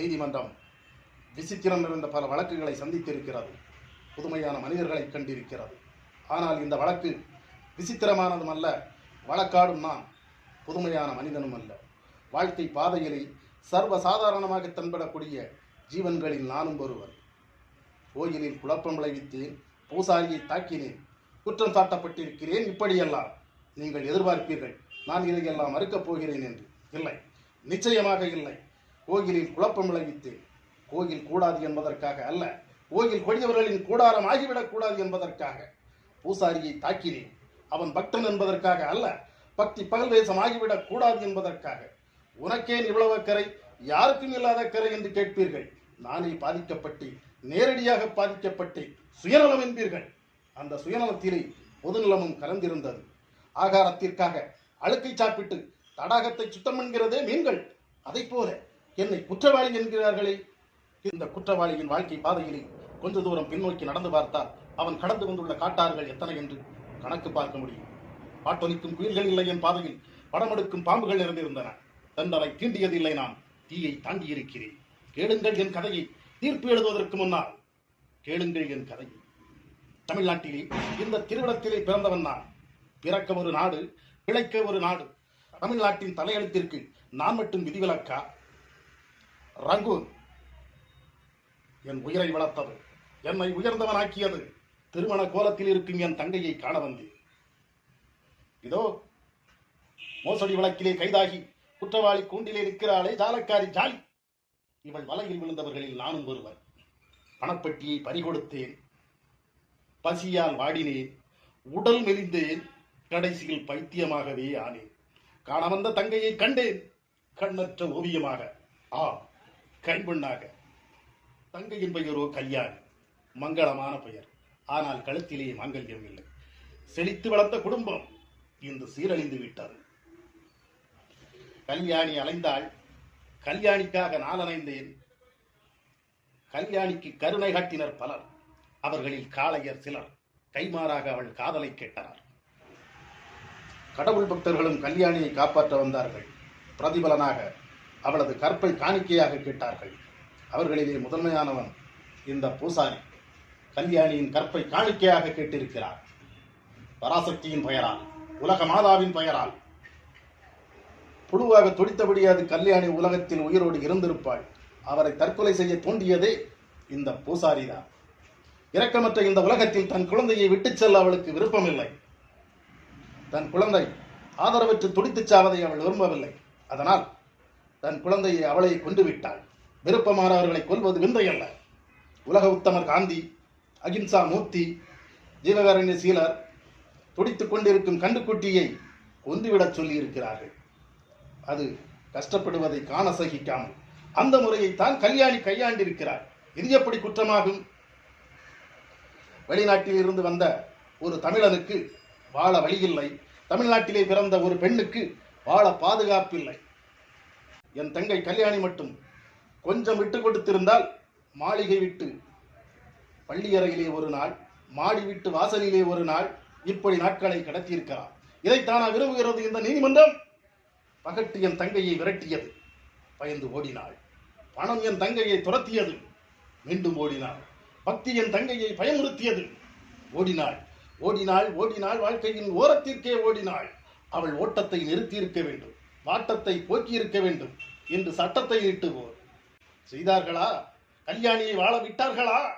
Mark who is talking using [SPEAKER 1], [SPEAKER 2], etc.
[SPEAKER 1] நீதிமன்றம் விசித்திரம் இருந்த பல வழக்குகளை சந்தித்திருக்கிறது. புதுமையான மனிதர்களை கண்டிருக்கிறது. ஆனால் இந்த வழக்கு விசித்திரமானதும் அல்ல வழக்காடும் நான் புதுமையான மனிதனும் அல்ல. வாழ்க்கை பாதையிலே சர்வ சாதாரணமாக தென்படக்கூடிய ஜீவன்களில் நானும் ஒருவர் கோயிலில் குழப்பம் விளைவித்தேன் பூசாரியை தாக்கினேன் குற்றம் சாட்டப்பட்டிருக்கிறேன் இப்படியெல்லாம் நீங்கள் எதிர்பார்ப்பீர்கள். நான் இதையெல்லாம் மறுக்கப் போகிறேன் என்று. இல்லை நிச்சயமாக இல்லை. கோயிலில் குழப்பம் விளைவித்து கோயில் கூடாது என்பதற்காக அல்ல கோயில் கொடியவர்களின் கூடாரம் ஆகிவிடக் கூடாது என்பதற்காக. பூசாரியை தாக்கினேன். அவன் பக்தன் என்பதற்காக அல்ல பக்தி பகல் தேசம் ஆகிவிடக் கூடாது என்பதற்காக. உனக்கேன் இவ்வளவு கரை யாருக்கும் இல்லாத கரை என்று கேட்பீர்கள். நானே பாதிக்கப்பட்டு நேரடியாக பாதிக்கப்பட்டேன் சுயநலம் என்பீர்கள். அந்த சுயநலத்திலே பொதுநலமும் கலந்திருந்தது. ஆகாரத்திற்காக அழுக்கை சாப்பிட்டு தடாகத்தை சுத்தம் என்கிறதே மீன்கள். அதைப் போல என்னை குற்றவாளி என்கிறார்களே. இந்த குற்றவாளியின் வாழ்க்கை பாதையிலே கொஞ்ச தூரம் பின்னோக்கி நடந்து பார்த்தால் அவன் கடந்து கொண்டுள்ள காட்டார்கள் எத்தனை என்று கணக்கு பார்க்க முடியும். பாட்டொலிக்கும் குயில்கள் இல்லை என் பாதையில் படமெடுக்கும் பாம்புகள் நிறைந்திருந்தன. தண்டனை தீண்டியதில்லை நான் தீயை தாண்டி இருக்கிறேன் கேளுங்கள் என் கதையை தீர்ப்பு எழுதுவதற்கு முன்னால். கேளுங்கள் என் கதையை. தமிழ்நாட்டிலே இந்த திருவிடத்திலே பிறந்தவன் நான். பிறக்க ஒரு நாடு பிழைக்க ஒரு நாடு. தமிழ்நாட்டின் தலையெழுத்திற்கு நான் மட்டும் விதிவிலக்கா? ரங்கூன் என் உயிரை வளர்த்தது என்னை உயர்ந்தவனாக்கியது. திருமண கோலத்தில் இருக்கும் என் தங்கையை காண வந்தேன். இதோ மோசடி வழக்கிலே கைதாகி குற்றவாளி கூண்டிலே நிற்கிறாளே ஜாலக்காரி ஜாலி. இவள் வலையில் விழுந்தவர்களில் நானும் ஒருவர் பணப்பெட்டியை பறிகொடுத்தேன். பசியால் வாடினேன். உடல் மெலிந்தேன். கடைசியில் பைத்தியமாகவே ஆனேன். காண வந்த தங்கையை கண்டேன். கண்ணற்ற ஓவியமாக. ஆ கைம்பெண்ணாக தங்கையின் பெயரோ கல்யாணி. மங்களமான பெயர். ஆனால் கழுத்திலே மாங்கல்யம் இல்லை. செழித்து வளர்ந்த குடும்பம் இன்று சீரழிந்து விட்டது. கல்யாணி அலைந்தாள். கல்யாணிக்காக நான் அலைந்தேன். கல்யாணிக்கு கருணை காட்டினர் பலர். அவர்களில் காளையர் சிலர். கைமாறாக அவள் காதலை கேட்டனர். கடவுள் பக்தர்களும் கல்யாணியை காப்பாற்ற வந்தார்கள். பிரதிபலனாக அவளது கற்பை காணிக்கையாக கேட்டார்கள். அவர்களிலே முதன்மையானவன் இந்த பூசாரி. கல்யாணியின் கற்பை காணிக்கையாக கேட்டிருக்கிறார். பராசக்தியின் பெயரால் உலக மாதாவின் பெயரால். புழுவாக துடித்தபடி அது கல்யாணி உலகத்தில் உயிரோடு இருந்திருப்பாள். அவரை தற்கொலை செய்ய தூண்டியதே இந்த பூசாரிதான். இரக்கமற்ற இந்த உலகத்தில் தன் குழந்தையை விட்டுச் செல்ல அவளுக்கு விருப்பமில்லை. தன் குழந்தை ஆதரவற்று துடித்துச் சாவதை அவள் விரும்பவில்லை. அதனால் தன் குழந்தையை அவளை கொண்டு விட்டாள் விருப்பமானவர்களை கொல்வது விந்தையல்ல. உலக உத்தமர் காந்தி அகிம்சா மூர்த்தி ஜீவகாரண்ய சீலர் துடித்துக் கொண்டிருக்கும் கண்டுக்குட்டியை கொன்றுவிடச் சொல்லியிருக்கிறார்கள். அது கஷ்டப்படுவதை காண சகிக்காமல் அந்த முறையைத்தான் கல்யாணி கையாண்டிருக்கிறார். இது எப்படி குற்றமாகும்? வெளிநாட்டில் இருந்து வந்த ஒரு தமிழனுக்கு வாழ வழியில்லை. தமிழ்நாட்டிலே பிறந்த ஒரு பெண்ணுக்கு வாழ பாதுகாப்பில்லை. என் தங்கை கல்யாணி மட்டும் கொஞ்சம் விட்டு கொடுத்திருந்தால் மாளிகை விட்டு. பள்ளியறையிலே ஒரு நாள் மாடி விட்டு வாசலிலே ஒரு நாள் இப்படி நாட்களை கடத்தியிருக்கிறார். இதைத்தானா விரும்புகிறது இந்த நீதிமன்றம்? பகட்டு என் தங்கையை விரட்டியது பயந்து ஓடினாள். பணம் என் தங்கையை துரத்தியது மீண்டும் ஓடினாள். பக்தி என் தங்கையை பயமுறுத்தியது ஓடினாள். ஓடினாள் ஓடினாள் வாழ்க்கையின் ஓரத்திற்கே ஓடினாள். அவள் ஓட்டத்தை நிறுத்தியிருக்க வேண்டும். வாட்டத்தை போக்கியிருக்க வேண்டும் என்று சட்டத்தை இட்டுவோர். செய்தார்களா? கல்யாணியை வாழ விட்டார்களா?